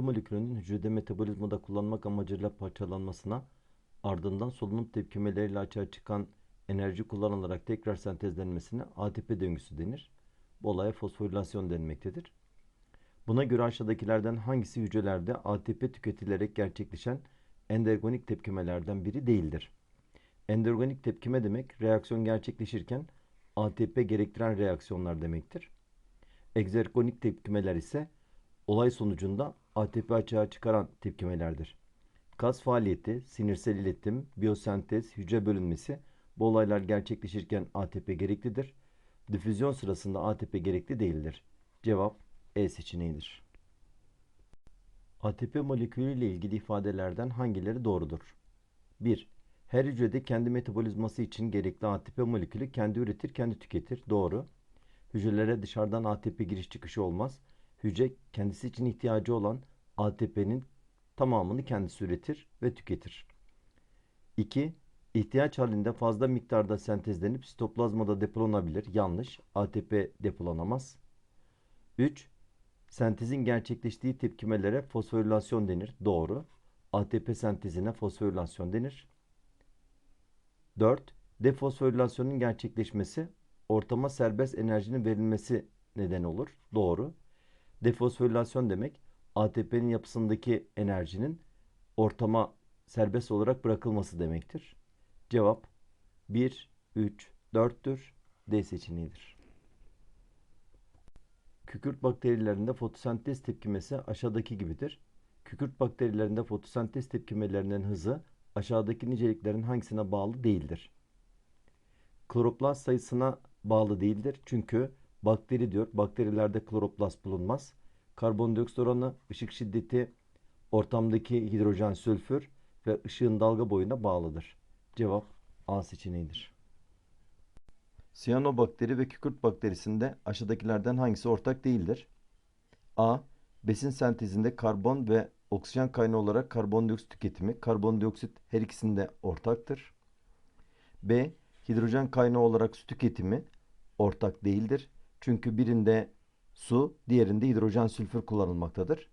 molekülünün hücrede metabolizmada kullanmak amacıyla parçalanmasına, ardından solunum tepkimeleriyle açığa çıkan enerji kullanılarak tekrar sentezlenmesine ATP döngüsü denir. Bu olaya fosforilasyon denmektedir. Buna göre aşağıdakilerden hangisi hücrelerde ATP tüketilerek gerçekleşen endergonik tepkimelerden biri değildir? Endergonik tepkime demek reaksiyon gerçekleşirken ATP gerektiren reaksiyonlar demektir. Egzergonik tepkimeler ise olay sonucunda ATP açığa çıkaran tepkimelerdir. Kas faaliyeti, sinirsel iletim, biyosentez, hücre bölünmesi bu olaylar gerçekleşirken ATP gereklidir. Difüzyon sırasında ATP gerekli değildir. Cevap E seçeneğidir. ATP molekülü ile ilgili ifadelerden hangileri doğrudur? 1. Her hücrede kendi metabolizması için gerekli ATP molekülü kendi üretir, kendi tüketir. Doğru. Hücrelere dışarıdan ATP giriş çıkışı olmaz. Hücre kendisi için ihtiyacı olan ATP'nin tamamını kendisi üretir ve tüketir. 2. İhtiyaç halinde fazla miktarda sentezlenip sitoplazmada depolanabilir. Yanlış. ATP depolanamaz. 3. Sentezin gerçekleştiği tepkimelere fosforilasyon denir. Doğru. ATP sentezine fosforilasyon denir. 4. Defosforilasyonun gerçekleşmesi ortama serbest enerjinin verilmesi neden olur. Doğru. Defosforilasyon demek ATP'nin yapısındaki enerjinin ortama serbest olarak bırakılması demektir. Cevap 1, 3, 4'tür. D seçeneğidir. Kükürt bakterilerinde fotosentez tepkimesi aşağıdaki gibidir. Kükürt bakterilerinde fotosentez tepkimelerinin hızı aşağıdaki niceliklerin hangisine bağlı değildir? Kloroplast sayısına bağlı değildir. Çünkü bakteri diyor. Bakterilerde kloroplast bulunmaz. Karbondioksit oranı, ışık şiddeti, ortamdaki hidrojen sülfür ve ışığın dalga boyuna bağlıdır. Cevap A seçeneğidir. Siyanobakteri ve kükürt bakterisinde aşağıdakilerden hangisi ortak değildir? A. Besin sentezinde karbon ve oksijen kaynağı olarak karbondioksit tüketimi. Karbondioksit her ikisinde ortaktır. B. Hidrojen kaynağı olarak su tüketimi ortak değildir. Çünkü birinde su, diğerinde hidrojen sülfür kullanılmaktadır.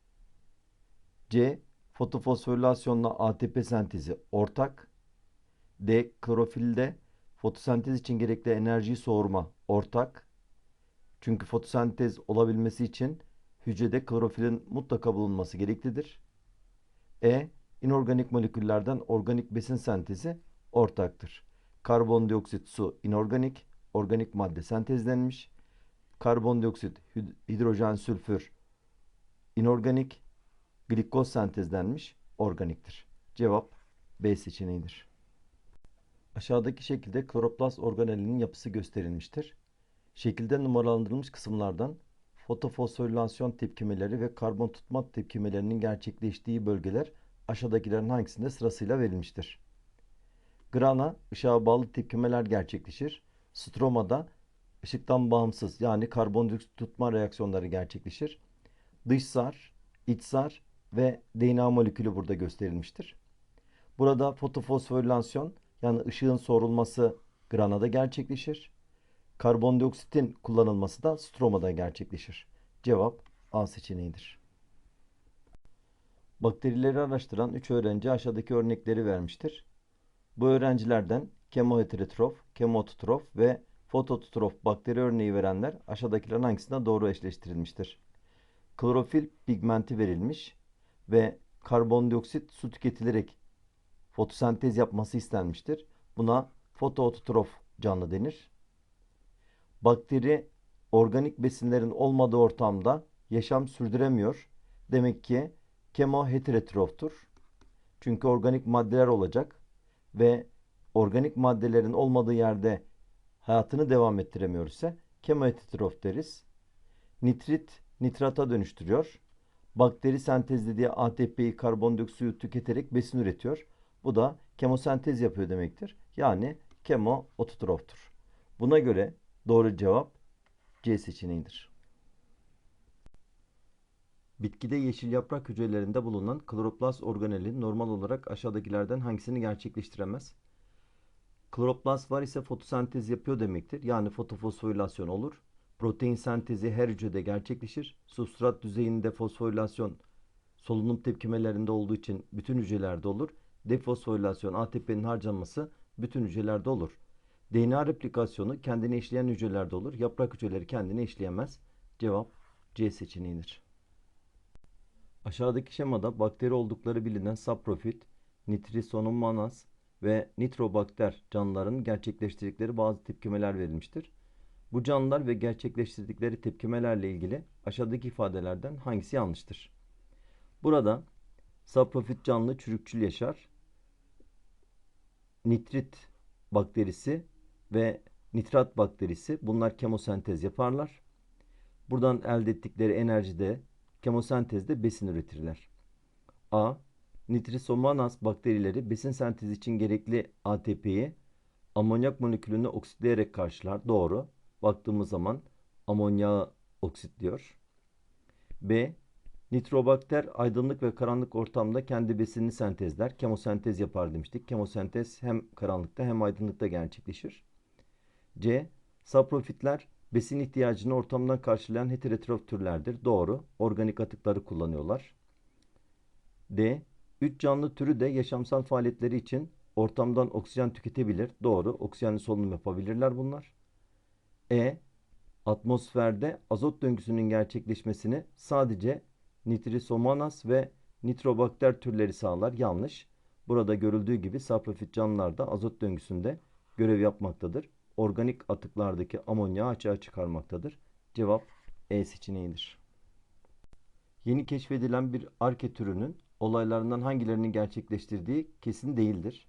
C. Fotofosforilasyonla ATP sentezi ortak. D. Klorofilde fotosentez için gerekli enerjiyi soğurma ortak. Çünkü fotosentez olabilmesi için hücrede klorofilin mutlaka bulunması gereklidir. E. İnorganik moleküllerden organik besin sentezi ortaktır. Karbondioksit, su inorganik, organik madde sentezlenmiş. Karbondioksit, hidrojen, sülfür inorganik, glikoz sentezlenmiş, organiktir. Cevap B seçeneğidir. Aşağıdaki şekilde kloroplast organelinin yapısı gösterilmiştir. Şekilde numaralandırılmış kısımlardan fotofosforilasyon tepkimeleri ve karbon tutma tepkimelerinin gerçekleştiği bölgeler aşağıdakilerin hangisinde sırasıyla verilmiştir. Grana ışığa bağlı tepkimeler gerçekleşir. Stromada ışıktan bağımsız yani karbondioksit tutma reaksiyonları gerçekleşir. Dışsar, içsar ve DNA molekülü burada gösterilmiştir. Burada fotofosforilasyon yani ışığın sorulması granada gerçekleşir. Karbondioksitin kullanılması da stromada gerçekleşir. Cevap A seçeneğidir. Bakterileri araştıran 3 öğrenci aşağıdaki örnekleri vermiştir. Bu öğrencilerden kemoheterotrof, kemototrof ve fototrof bakteri örneği verenler aşağıdakilerin hangisine doğru eşleştirilmiştir. Klorofil pigmenti verilmiş ve karbondioksit su tüketilerek fotosentez yapması istenmiştir. Buna fotoototrof canlı denir. Bakteri organik besinlerin olmadığı ortamda yaşam sürdüremiyor. Demek ki kemoheterotroftur. Çünkü organik maddeler olacak ve organik maddelerin olmadığı yerde hayatını devam ettiremiyorsa kemoheterotrof deriz. Nitrit nitrata dönüştürüyor. Bakteri sentezlediği ATP'yi karbondioksiti tüketerek besin üretiyor. Bu da kemosentez yapıyor demektir. Yani kemo. Buna göre doğru cevap C seçeneğidir. Bitkide yeşil yaprak hücrelerinde bulunan kloroplast organeli normal olarak aşağıdakilerden hangisini gerçekleştiremez? Kloroplast var ise fotosentez yapıyor demektir. Yani fotofosforilasyon olur. Protein sentezi her hücrede gerçekleşir. Substrat düzeyinde fosforilasyon solunum tepkimelerinde olduğu için bütün hücrelerde olur. Defosforilasyon ATP'nin harcanması bütün hücrelerde olur. DNA replikasyonu kendini eşleyen hücrelerde olur. Yaprak hücreleri kendini eşleyemez. Cevap C seçeneğidir. Aşağıdaki şemada bakteri oldukları bilinen saprofit, nitrosomonas ve nitrobakter canlıların gerçekleştirdikleri bazı tepkimeler verilmiştir. Bu canlılar ve gerçekleştirdikleri tepkimelerle ilgili aşağıdaki ifadelerden hangisi yanlıştır? Burada saprofit canlı çürükçül yaşar. Nitrit bakterisi ve nitrat bakterisi bunlar kemosentez yaparlar. Buradan elde ettikleri enerjide kemosentezde besin üretirler. A. Nitrosomonas bakterileri besin sentezi için gerekli ATP'yi amonyak molekülünü oksitleyerek karşılar. Doğru. Baktığımız zaman amonyağı oksitliyor. B. Nitrobakter aydınlık ve karanlık ortamda kendi besinini sentezler. Kemosentez yapar demiştik. Kemosentez hem karanlıkta hem aydınlıkta gerçekleşir. C. Saprofitler besin ihtiyacını ortamdan karşılayan heterotrof türlerdir. Doğru. Organik atıkları kullanıyorlar. D. Üç canlı türü de yaşamsal faaliyetleri için ortamdan oksijen tüketebilir. Doğru. Oksijenli solunum yapabilirler bunlar. E. Atmosferde azot döngüsünün gerçekleşmesini sadece Nitrosomonas ve Nitrobakter türleri sağlar. Yanlış. Burada görüldüğü gibi saprofit canlılarda azot döngüsünde görev yapmaktadır. Organik atıklardaki amonyağı açığa çıkarmaktadır. Cevap E seçeneğidir. Yeni keşfedilen bir arke türünün olaylarından hangilerinin gerçekleştirdiği kesin değildir.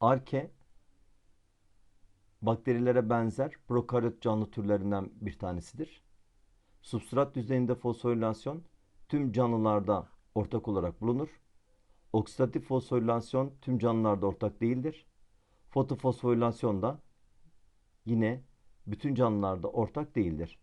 Arke bakterilere benzer prokaryot canlı türlerinden bir tanesidir. Substrat düzeyinde fosforilasyon tüm canlılarda ortak olarak bulunur. Oksidatif fosforilasyon tüm canlılarda ortak değildir. Fotofosforilasyon da yine bütün canlılarda ortak değildir.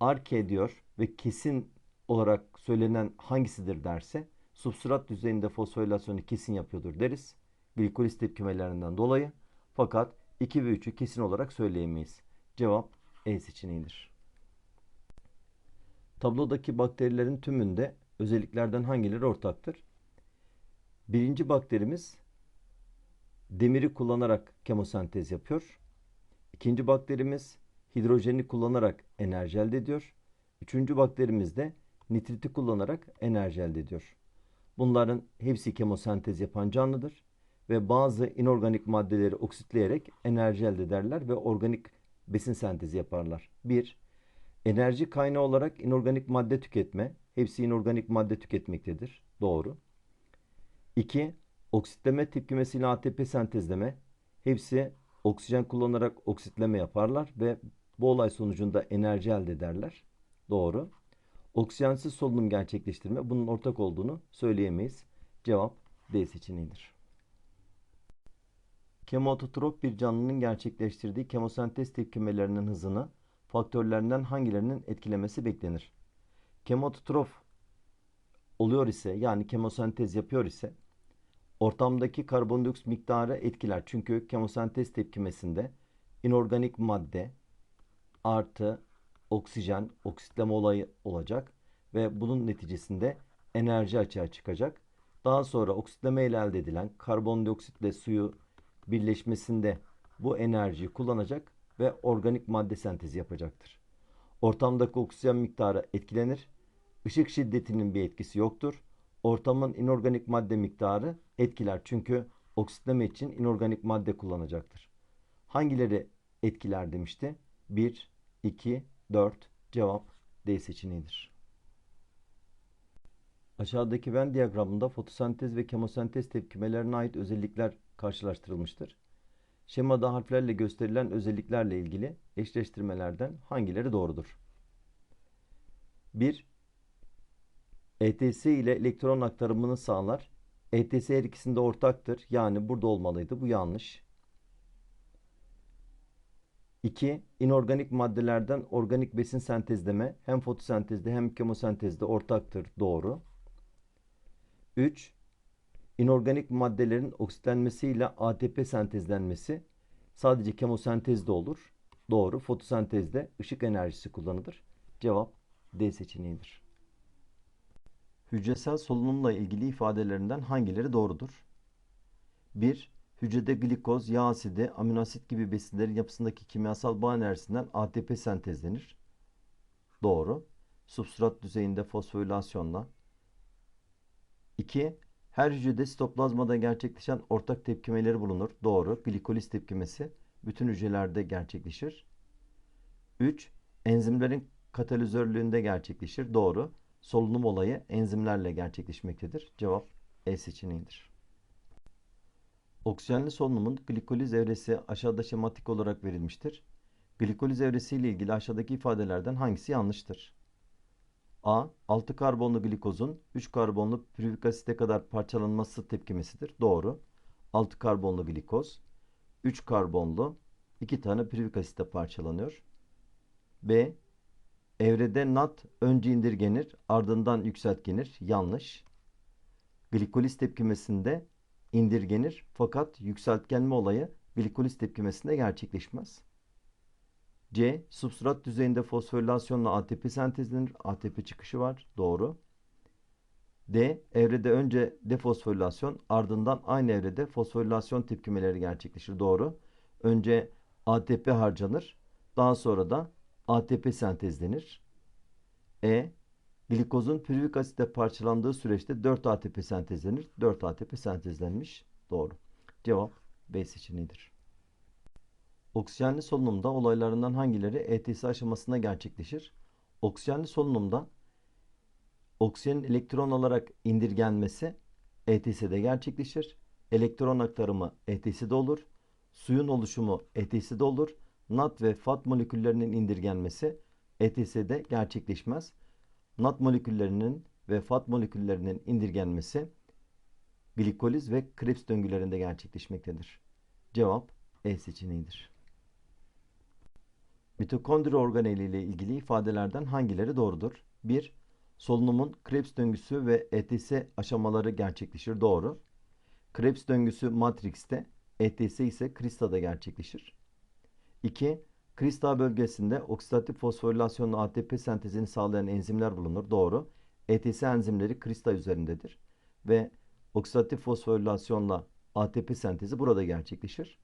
Arke diyor ve kesin olarak söylenen hangisidir derse substrat düzeyinde fosforilasyonu kesin yapıyordur deriz. Glikoliz tepkimelerinden dolayı. Fakat 2 ve 3'ü kesin olarak söyleyemeyiz. Cevap E seçeneğidir. Tablodaki bakterilerin tümünde özelliklerden hangileri ortaktır? Birinci bakterimiz demiri kullanarak kemosentez yapıyor. İkinci bakterimiz hidrojeni kullanarak enerji elde ediyor. Üçüncü bakterimiz de nitriti kullanarak enerji elde ediyor. Bunların hepsi kemosentez yapan canlıdır ve bazı inorganik maddeleri oksitleyerek enerji elde ederler ve organik besin sentezi yaparlar. 1. Enerji kaynağı olarak inorganik madde tüketme. Hepsi inorganik madde tüketmektedir. Doğru. 2. Oksitleme tepkimesiyle ATP sentezleme. Hepsi oksijen kullanarak oksitleme yaparlar ve bu olay sonucunda enerji elde ederler. Doğru. Oksijensiz solunum gerçekleştirme bunun ortak olduğunu söyleyemeyiz. Cevap D seçeneğidir. Kemototrop bir canlının gerçekleştirdiği kemosentez tepkimelerinin hızını faktörlerinden hangilerinin etkilemesi beklenir? Kemototrof oluyor ise yani kemosentez yapıyor ise ortamdaki karbondioksit miktarı etkiler. Çünkü kemosentez tepkimesinde inorganik madde artı oksijen, oksitleme olayı olacak ve bunun neticesinde enerji açığa çıkacak. Daha sonra oksitleme ile elde edilen karbondioksitle suyu birleşmesinde bu enerjiyi kullanacak ve organik madde sentezi yapacaktır. Ortamdaki oksijen miktarı etkilenir. Işık şiddetinin bir etkisi yoktur. Ortamın inorganik madde miktarı etkiler çünkü oksitleme için inorganik madde kullanacaktır. Hangileri etkiler demişti? 1, 2, 4 cevap D seçeneğidir. Aşağıdaki Venn diyagramında fotosentez ve kemosentez tepkimelerine ait özellikler karşılaştırılmıştır. Şemada harflerle gösterilen özelliklerle ilgili eşleştirmelerden hangileri doğrudur? 1. ETS ile elektron aktarımını sağlar. ETS her ikisinde ortaktır. Yani burada olmalıydı. Bu yanlış. 2. İnorganik maddelerden organik besin sentezleme hem fotosentezde hem kemosentezde ortaktır. Doğru. 3. İnorganik maddelerin oksitlenmesiyle ATP sentezlenmesi sadece kemosentezde olur. Doğru. Fotosentezde ışık enerjisi kullanılır. Cevap D seçeneğidir. Hücresel solunumla ilgili ifadelerinden hangileri doğrudur? 1. Hücrede glikoz, yağ asidi, amino asit gibi besinlerin yapısındaki kimyasal bağ enerjisinden ATP sentezlenir. Doğru. Substrat düzeyinde fosforilasyonla. 2. Her hücrede sitoplazmada gerçekleşen ortak tepkimeleri bulunur. Doğru. Glikoliz tepkimesi bütün hücrelerde gerçekleşir. 3. Enzimlerin katalizörlüğünde gerçekleşir. Doğru. Solunum olayı enzimlerle gerçekleşmektedir. Cevap E seçeneğidir. Oksijenli solunumun glikoliz evresi aşağıda şematik olarak verilmiştir. Glikoliz evresi ile ilgili aşağıdaki ifadelerden hangisi yanlıştır? A. 6 karbonlu glikozun 3 karbonlu pürüvik asite kadar parçalanması tepkimesidir. Doğru. 6 karbonlu glikoz 3 karbonlu 2 tane pürüvik asite parçalanıyor. B. Evrede NAT önce indirgenir ardından yükseltgenir. Yanlış. Glikoliz tepkimesinde indirgenir fakat yükseltgenme olayı glikoliz tepkimesinde gerçekleşmez. C. Substrat düzeyinde fosforilasyonla ATP sentezlenir. ATP çıkışı var. Doğru. D. Evrede önce defosforilasyon ardından aynı evrede fosforilasyon tepkimeleri gerçekleşir. Doğru. Önce ATP harcanır. Daha sonra da ATP sentezlenir. E. Glikozun pürüvik asitte parçalandığı süreçte 4 ATP sentezlenir. 4 ATP sentezlenmiş. Doğru. Cevap B seçeneğidir. Oksijenli solunumda olaylarından hangileri ETS aşamasında gerçekleşir? Oksijenli solunumda oksijenin elektron olarak indirgenmesi ETS'de gerçekleşir. Elektron aktarımı ETS'de olur. Suyun oluşumu ETS'de olur. NAT ve FAT moleküllerinin indirgenmesi ETS'de gerçekleşmez. NAT moleküllerinin ve FAT moleküllerinin indirgenmesi glikoliz ve Krebs döngülerinde gerçekleşmektedir. Cevap E seçeneğidir. Mitokondri organeli ile ilgili ifadelerden hangileri doğrudur? 1. Solunumun Krebs döngüsü ve ETS aşamaları gerçekleşir. Doğru. Krebs döngüsü matrixte, ETS ise kristada gerçekleşir. 2. Krista bölgesinde oksidatif fosforilasyonla ATP sentezini sağlayan enzimler bulunur. Doğru. ETS enzimleri krista üzerindedir. Ve oksidatif fosforilasyonla ATP sentezi burada gerçekleşir.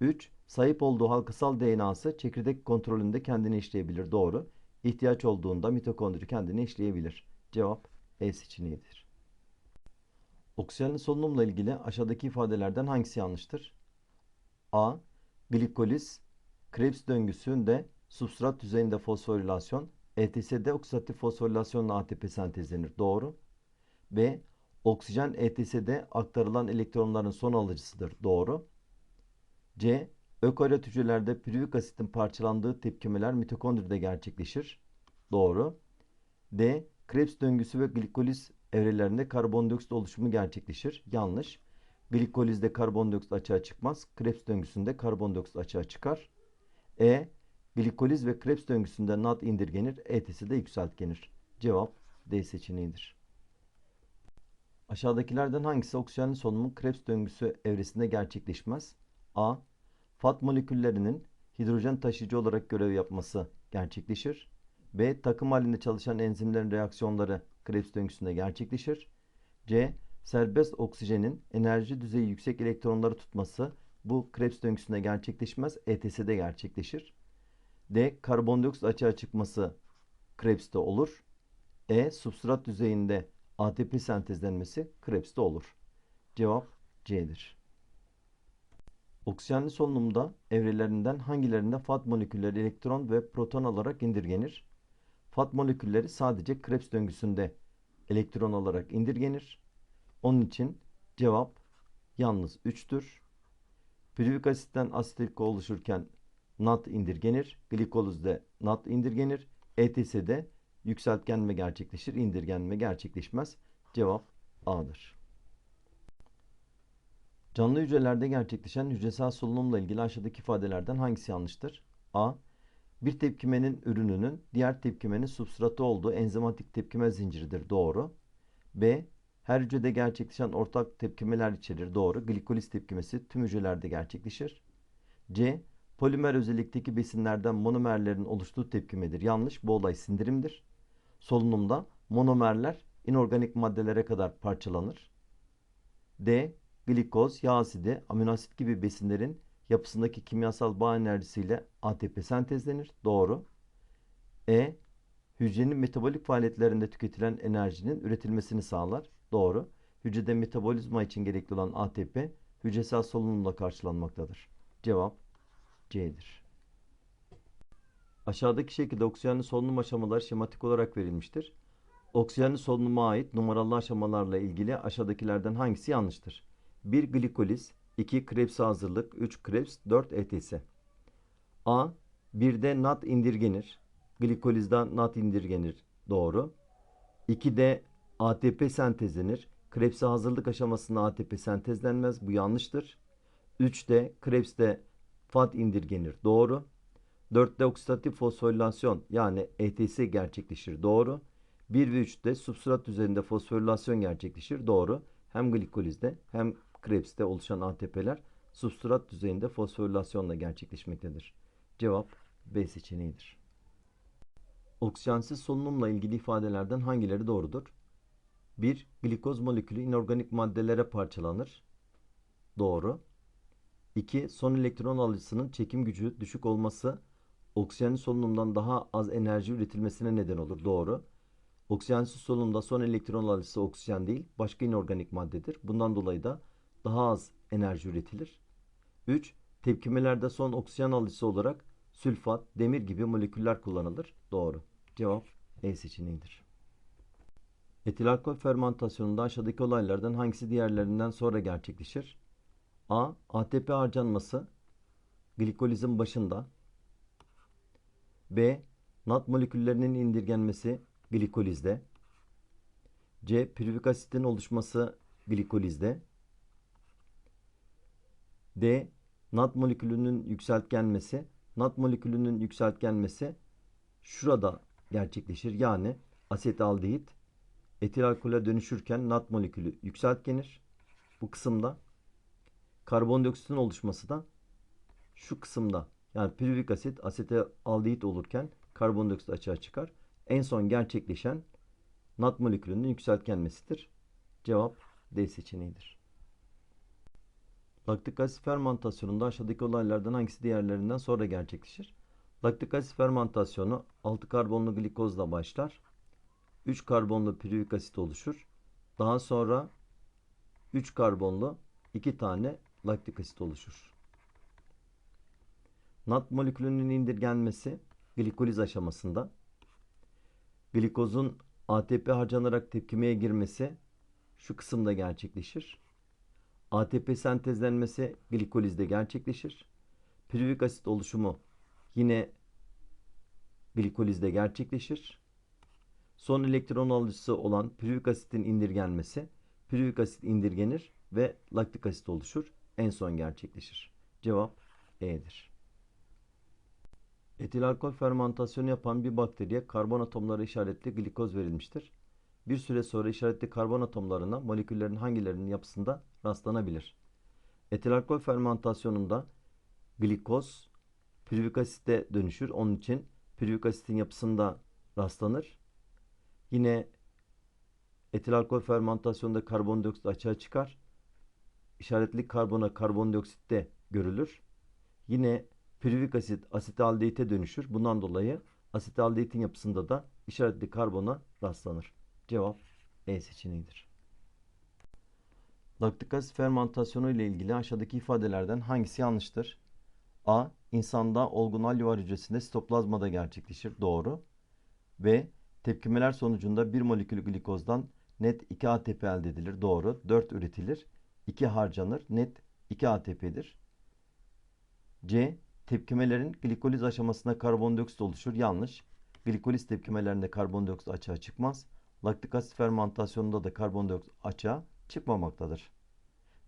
3. Sahip olduğu halkasal DNA'sı çekirdek kontrolünde kendini işleyebilir. Doğru. İhtiyaç olduğunda mitokondri kendini işleyebilir. Cevap E seçeneğidir. Oksijenli solunumla ilgili aşağıdaki ifadelerden hangisi yanlıştır? A. Glikoliz, Krebs döngüsünde substrat düzeyinde fosforilasyon, ETS'de oksidatif fosforilasyonla ATP sentezlenir. Doğru. B. Oksijen ETS'de aktarılan elektronların son alıcısıdır. Doğru. C. Ökaryot hücrelerde pürüvik asitin parçalandığı tepkimeler mitokondride gerçekleşir. Doğru. D. Krebs döngüsü ve glikoliz evrelerinde karbondioksit oluşumu gerçekleşir. Yanlış. Glikolizde karbondioksit açığa çıkmaz. Krebs döngüsünde karbondioksit açığa çıkar. E. Glikoliz ve Krebs döngüsünde NAD indirgenir. ETS'i de yükseltgenir. Cevap D seçeneğidir. Aşağıdakilerden hangisi oksijenli solunumun Krebs döngüsü evresinde gerçekleşmez? A. Fat moleküllerinin hidrojen taşıyıcı olarak görev yapması gerçekleşir. B. Takım halinde çalışan enzimlerin reaksiyonları Krebs döngüsünde gerçekleşir. C. Serbest oksijenin enerji düzeyi yüksek elektronları tutması bu Krebs döngüsünde gerçekleşmez. ETS'de gerçekleşir. D. Karbondioksit açığa çıkması Krebs'te olur. E. Substrat düzeyinde ATP sentezlenmesi Krebs'te olur. Cevap C'dir. Oksijenli solunumda evrelerinden hangilerinde Fat molekülleri elektron ve proton alarak indirgenir? Fat molekülleri sadece Krebs döngüsünde elektron olarak indirgenir. Onun için cevap yalnız 3'tür. Pürüvik asitten asetil oluşurken NAT indirgenir. Glikolizde NAT indirgenir. ETS'de yükseltgenme gerçekleşir. indirgenme gerçekleşmez. Cevap A'dır. Canlı hücrelerde gerçekleşen hücresel solunumla ilgili aşağıdaki ifadelerden hangisi yanlıştır? A. Bir tepkimenin ürününün diğer tepkimenin substratı olduğu enzimatik tepkime zinciridir. Doğru. B. Her hücrede gerçekleşen ortak tepkimeler içerir. Doğru. Glikoliz tepkimesi tüm hücrelerde gerçekleşir. C. Polimer özellikteki besinlerden monomerlerin oluştuğu tepkimedir. Yanlış. Bu olay sindirimdir. Solunumda monomerler inorganik maddelere kadar parçalanır. D. Glikoz, yağ asidi, amino asit gibi besinlerin yapısındaki kimyasal bağ enerjisiyle ATP sentezlenir. Doğru. E. Hücrenin metabolik faaliyetlerinde tüketilen enerjinin üretilmesini sağlar. Doğru. Hücrede metabolizma için gerekli olan ATP hücresel solunumla karşılanmaktadır. Cevap C'dir. Aşağıdaki şekilde oksijenli solunum aşamaları şematik olarak verilmiştir. Oksijenli solunuma ait numaralı aşamalarla ilgili aşağıdakilerden hangisi yanlıştır? 1. Glikoliz 2. Krebs'e hazırlık 3. Krebs 4. ETS A. 1'de NAT indirgenir. Glikolizden NAT indirgenir. Doğru. 2'de ATP sentezlenir. Krebs'e hazırlık aşamasında ATP sentezlenmez. Bu yanlıştır. 3'te Krebs'te FAT indirgenir. Doğru. 4'te oksidatif fosforilasyon yani ETS gerçekleşir. Doğru. 1 ve 3'te substrat üzerinde fosforilasyon gerçekleşir. Doğru. Hem glikolizde hem Krebs'te oluşan ATP'ler substrat düzeyinde fosforilasyonla gerçekleşmektedir. Cevap B seçeneğidir. Oksijensiz solunumla ilgili ifadelerden hangileri doğrudur? 1. Glikoz molekülü inorganik maddelere parçalanır. Doğru. 2. Son elektron alıcısının çekim gücü düşük olması oksijenli solunumdan daha az enerji üretilmesine neden olur. Doğru. Oksijensiz solunumda son elektron alıcısı oksijen değil, başka inorganik maddedir. Bundan dolayı da daha az enerji üretilir. 3. Tepkimelerde son oksijen alıcısı olarak sülfat, demir gibi moleküller kullanılır. Doğru. Cevap E seçeneğidir. Etil alkol fermentasyonunda aşağıdaki olaylardan hangisi diğerlerinden sonra gerçekleşir? A. ATP harcanması glikolizin başında. B. NAT moleküllerinin indirgenmesi glikolizde. C. Piruvik asitin oluşması glikolizde. D. NAT molekülünün yükseltgenmesi. NAT molekülünün yükseltgenmesi şurada gerçekleşir. Yani asetaldehit etil alkole dönüşürken NAT molekülü yükseltgenir. Bu kısımda karbondioksitin oluşması da şu kısımda yani piruvik asit asetaldehit olurken karbondioksit açığa çıkar. En son gerçekleşen NAT molekülünün yükseltgenmesidir. Cevap D seçeneğidir. Laktik asit fermentasyonunda aşağıdaki olaylardan hangisi diğerlerinden sonra gerçekleşir? Laktik asit fermentasyonu 6 karbonlu glikozla başlar. 3 karbonlu piruvik asit oluşur. Daha sonra 3 karbonlu 2 tane laktik asit oluşur. NAT molekülünün indirgenmesi glikoliz aşamasında. Glikozun ATP harcanarak tepkimeye girmesi şu kısımda gerçekleşir. ATP sentezlenmesi glikolizde gerçekleşir. Piruvik asit oluşumu yine glikolizde gerçekleşir. Son elektron alıcısı olan piruvik asitin indirgenmesi, piruvik asit indirgenir ve laktik asit oluşur. En son gerçekleşir. Cevap E'dir. Etil alkol fermentasyonu yapan bir bakteriye karbon atomları işaretli glikoz verilmiştir. Bir süre sonra işaretli karbon atomlarına moleküllerin hangilerinin yapısında rastlanabilir. Etil alkol fermentasyonunda glikoz piruvik asite dönüşür. Onun için piruvik asitin yapısında rastlanır. Yine etil alkol fermentasyonunda karbondioksit açığa çıkar. İşaretli karbona karbondioksit de görülür. Yine piruvik asit asitaldehite dönüşür. Bundan dolayı asitaldehit'in yapısında da işaretli karbona rastlanır. Cevap E seçeneğidir. Laktik asit fermentasyonu ile ilgili aşağıdaki ifadelerden hangisi yanlıştır? A. İnsanda olgun alüvar hücresinde sitoplazmada gerçekleşir. Doğru. B. Tepkimeler sonucunda bir molekül glikozdan net 2 ATP elde edilir. Doğru. 4 üretilir. 2 harcanır. Net 2 ATP'dir. C. Tepkimelerin glikoliz aşamasında karbondioksit oluşur. Yanlış. Glikoliz tepkimelerinde karbondioksit açığa çıkmaz. Laktik asit fermentasyonunda da karbondioksit açığa çıkmamaktadır.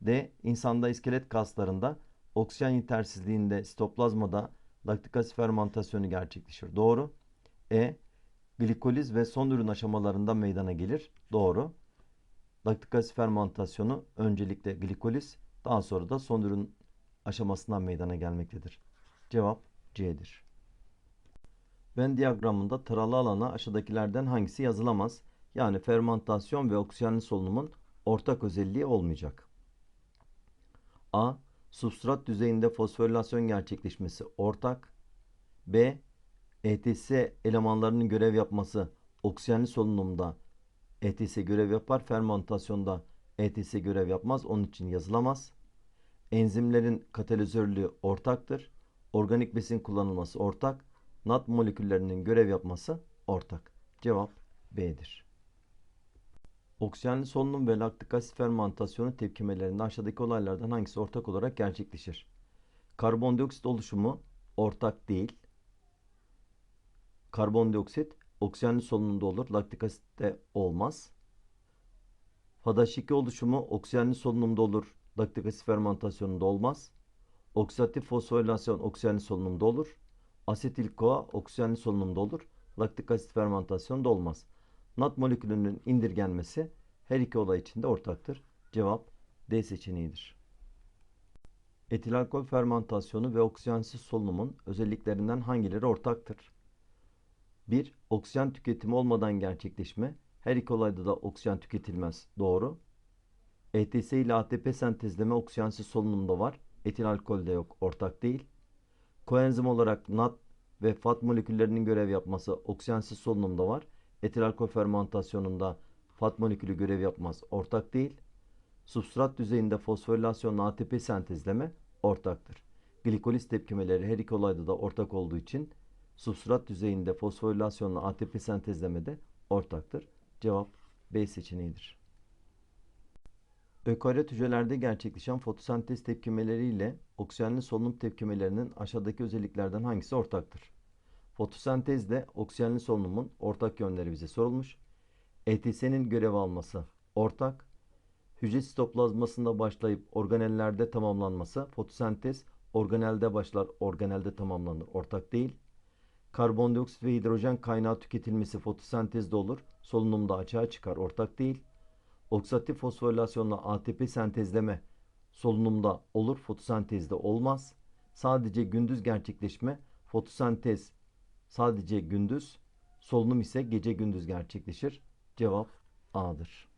D. İnsanda iskelet kaslarında oksijen yetersizliğinde sitoplazmada laktik asit fermentasyonu gerçekleşir. Doğru. E. Glikoliz ve son ürün aşamalarında meydana gelir. Doğru. Laktik asit fermentasyonu öncelikle glikoliz daha sonra da son ürün aşamasından meydana gelmektedir. Cevap C'dir. Venn diyagramında taralı alana aşağıdakilerden hangisi yazılamaz? Yani fermantasyon ve oksijenli solunumun ortak özelliği olmayacak. A. Substrat düzeyinde fosforilasyon gerçekleşmesi ortak. B. ETS elemanlarının görev yapması oksijenli solunumda ETS görev yapar, fermentasyonda ETS görev yapmaz. Onun için yazılamaz. Enzimlerin katalizörlüğü ortaktır. Organik besin kullanılması ortak. NAT moleküllerinin görev yapması ortak. Cevap B'dir. Oksijenli solunum ve laktik asit fermentasyonu tepkimelerinde aşağıdaki olaylardan hangisi ortak olarak gerçekleşir? Karbondioksit oluşumu ortak değil. Karbondioksit oksijenli solunumda olur, laktik asitte olmaz. H2 oluşumu oksijenli solunumda olur, laktik asit fermentasyonunda olmaz. Oksidatif fosforilasyon oksijenli solunumda olur. Asetil koa oksijenli solunumda olur. Laktik asit fermentasyonunda olmaz. NAT molekülünün indirgenmesi her iki olay için de ortaktır. Cevap D seçeneğidir. Etil alkol fermentasyonu ve oksijensiz solunumun özelliklerinden hangileri ortaktır? 1. Oksijen tüketimi olmadan gerçekleşme. Her iki olayda da oksijen tüketilmez. Doğru. ETS ile ATP sentezleme oksijensiz solunumda var. Etil alkolde yok. Ortak değil. Koenzim olarak NAT ve FAT moleküllerinin görev yapması oksijensiz solunumda var. Etil alkol fermentasyonunda FAT molekülü görev yapmaz. Ortak değil. Substrat düzeyinde fosforilasyonla ATP sentezleme ortaktır. Glikoliz tepkimeleri her iki olayda da ortak olduğu için substrat düzeyinde fosforilasyonla ATP sentezleme de ortaktır. Cevap B seçeneğidir. Ökaryot hücrelerde gerçekleşen fotosentez tepkimeleriyle oksijenli solunum tepkimelerinin aşağıdaki özelliklerden hangisi ortaktır? Fotosentezde oksijenli solunumun ortak yönleri bize sorulmuş. ETS'nin görev alması ortak. Hücre sitoplazmasında başlayıp organellerde tamamlanması fotosentez organelde başlar, organelde tamamlanır. Ortak değil. Karbondioksit ve hidrojen kaynağı tüketilmesi fotosentezde olur. Solunumda açığa çıkar. Ortak değil. Oksidatif fosforilasyonla ATP sentezleme solunumda olur, fotosentezde olmaz. Sadece gündüz gerçekleşme, fotosentez sadece gündüz, solunum ise gece gündüz gerçekleşir. Cevap A'dır.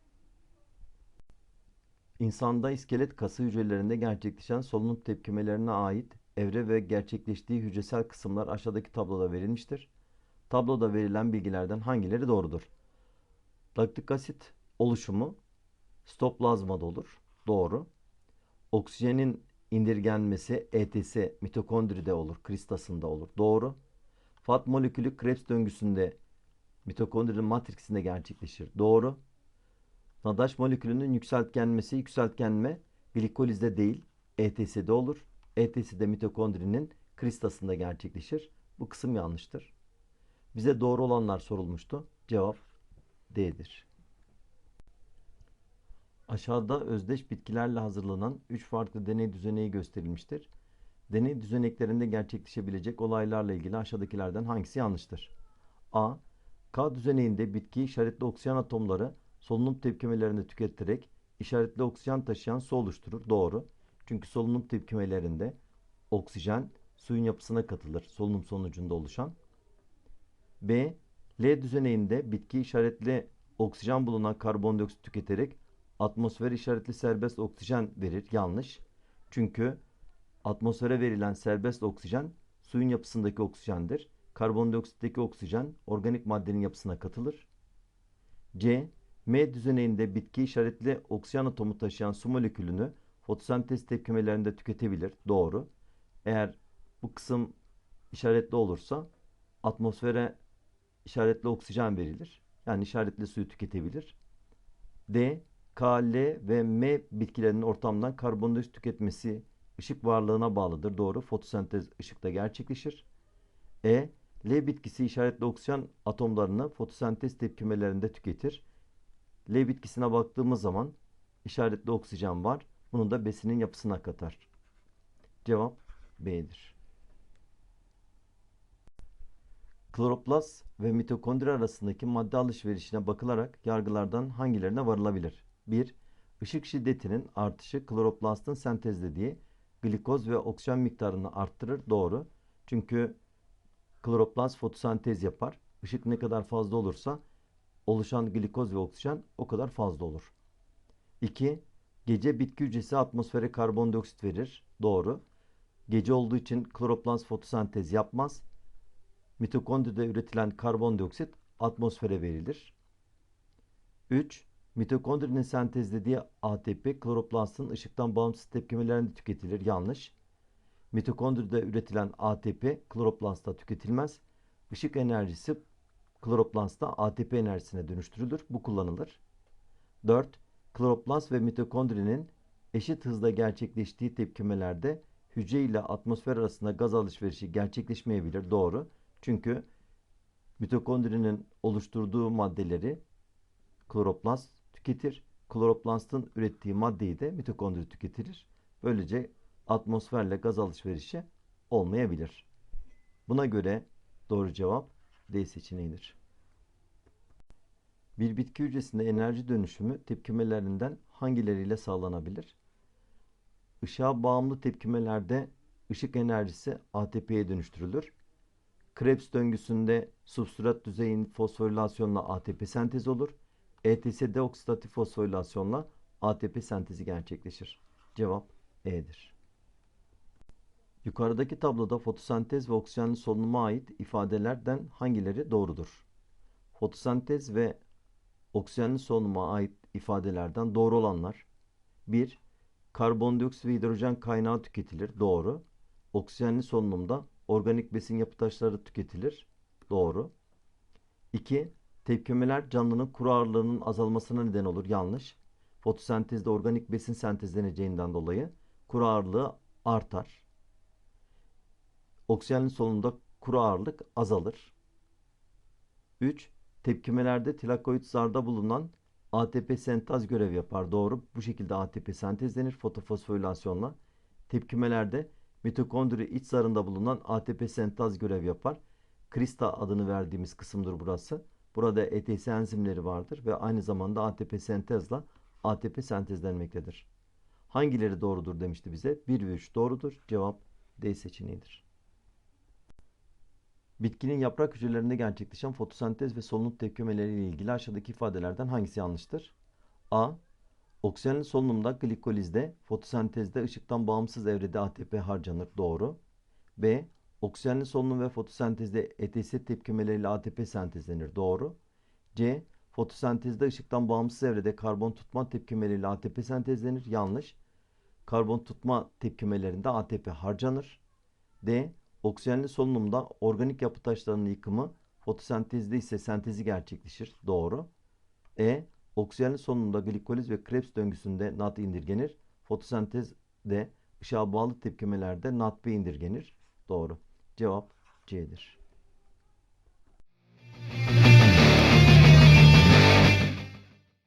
İnsanda iskelet kası hücrelerinde gerçekleşen solunum tepkimelerine ait evre ve gerçekleştiği hücresel kısımlar aşağıdaki tabloda verilmiştir. Tabloda verilen bilgilerden hangileri doğrudur? Laktik asit oluşumu stoplazmada olur. Doğru. Oksijenin indirgenmesi ETS mitokondride olur, kristasında olur. Doğru. Fat molekülü Krebs döngüsünde mitokondrinin matriksinde gerçekleşir. Doğru. Nadaş molekülünün yükseltgenmesi, yükseltgenme glikolizde değil, ETS'de olur. ETS'de mitokondrinin kristasında gerçekleşir. Bu kısım yanlıştır. Bize doğru olanlar sorulmuştu. Cevap D'dir. Aşağıda özdeş bitkilerle hazırlanan 3 farklı deney düzeneği gösterilmiştir. Deney düzeneklerinde gerçekleşebilecek olaylarla ilgili aşağıdakilerden hangisi yanlıştır? A. K düzeneğinde bitki işaretli oksijen atomları solunum tepkimelerini tüketerek işaretli oksijen taşıyan su oluşturur. Doğru. Çünkü solunum tepkimelerinde oksijen suyun yapısına katılır solunum sonucunda oluşan. B. L düzeneğinde bitki işaretli oksijen bulunan karbondioksit tüketerek atmosfer işaretli serbest oksijen verir. Yanlış. Çünkü atmosfere verilen serbest oksijen suyun yapısındaki oksijendir. Karbondioksitteki oksijen organik maddenin yapısına katılır. C. M düzeneyinde bitki işaretli oksijen atomu taşıyan su molekülünü fotosentez tepkimelerinde tüketebilir. Doğru. Eğer bu kısım işaretli olursa atmosfere işaretli oksijen verilir. Yani işaretli suyu tüketebilir. D. K, L ve M bitkilerinin ortamdan karbondioksit tüketmesi ışık varlığına bağlıdır. Doğru. Fotosentez ışıkta gerçekleşir. E. L bitkisi işaretli oksijen atomlarını fotosentez tepkimelerinde tüketir. L bitkisine baktığımız zaman işaretli oksijen var. Bunu da besinin yapısına katar. Cevap B'dir. Kloroplast ve mitokondri arasındaki madde alışverişine bakılarak yargılardan hangilerine varılabilir? 1. Işık şiddetinin artışı kloroplastın sentezlediği glikoz ve oksijen miktarını arttırır. Doğru. Çünkü kloroplast fotosentez yapar. Işık ne kadar fazla olursa oluşan glikoz ve oksijen o kadar fazla olur. 2. Gece bitki hücresi atmosfere karbondioksit verir. Doğru. Gece olduğu için kloroplast fotosentez yapmaz. Mitokondride üretilen karbondioksit atmosfere verilir. 3. Mitokondrinin sentezlediği ATP kloroplastın ışıktan bağımsız tepkimelerinde tüketilir. Yanlış. Mitokondride üretilen ATP kloroplastta tüketilmez. Işık enerjisi kloroplastta ATP enerjisine dönüştürülür. Bu kullanılır. 4. Kloroplast ve mitokondrinin eşit hızda gerçekleştiği tepkimelerde hücre ile atmosfer arasında gaz alışverişi gerçekleşmeyebilir. Doğru. Çünkü mitokondrinin oluşturduğu maddeleri kloroplast tüketir. Kloroplastın ürettiği maddeyi de mitokondri tüketir. Böylece atmosferle gaz alışverişi olmayabilir. Buna göre doğru cevap D seçeneğidir. Bir bitki hücresinde enerji dönüşümü tepkimelerinden hangileriyle sağlanabilir? Işığa bağımlı tepkimelerde ışık enerjisi ATP'ye dönüştürülür. Krebs döngüsünde substrat düzeyin fosforilasyonla ATP sentezi olur. ETS deoksidatif fosforilasyonla ATP sentezi gerçekleşir. Cevap E'dir. Yukarıdaki tabloda fotosentez ve oksijenli solunuma ait ifadelerden hangileri doğrudur? Fotosentez ve oksijenli solunuma ait ifadelerden doğru olanlar 1. Karbondioksit ve hidrojen kaynağı tüketilir. Doğru. Oksijenli solunumda organik besin yapı taşları tüketilir. Doğru. 2. Tepkimeler canlının kuru ağırlığının azalmasına neden olur. Yanlış. Fotosentezde organik besin sentezleneceğinden dolayı kuru ağırlığı artar. Oksijenli solunumda kuru ağırlık azalır. 3. Tepkimelerde tilakoid zarda bulunan ATP sentaz görev yapar. Doğru. Bu şekilde ATP sentezlenir fotofosforilasyonla. Tepkimelerde mitokondri iç zarında bulunan ATP sentaz görev yapar. Krista adını verdiğimiz kısımdır burası. Burada ETS enzimleri vardır ve aynı zamanda ATP sentezle ATP sentezlenmektedir. Hangileri doğrudur demişti bize. 1 ve 3 doğrudur. Cevap D seçeneğidir. Bitkinin yaprak hücrelerinde gerçekleşen fotosentez ve solunum tepkimeleri ile ilgili aşağıdaki ifadelerden hangisi yanlıştır? A. Oksijenli solunumda glikolizde, fotosentezde ışıktan bağımsız evrede ATP harcanır. Doğru. B. Oksijenli solunum ve fotosentezde ETS tepkimeleriyle ATP sentezlenir. Doğru. C. Fotosentezde ışıktan bağımsız evrede karbon tutma tepkimeleriyle ATP sentezlenir. Yanlış. Karbon tutma tepkimelerinde ATP harcanır. D. Oksijenli solunumda organik yapı taşlarının yıkımı, fotosentezde ise sentezi gerçekleşir. Doğru. E. Oksijenli solunumda glikoliz ve Krebs döngüsünde NAD indirgenir. Fotosentezde ışığa bağlı tepkimelerde NADP indirgenir. Doğru. Cevap C'dir.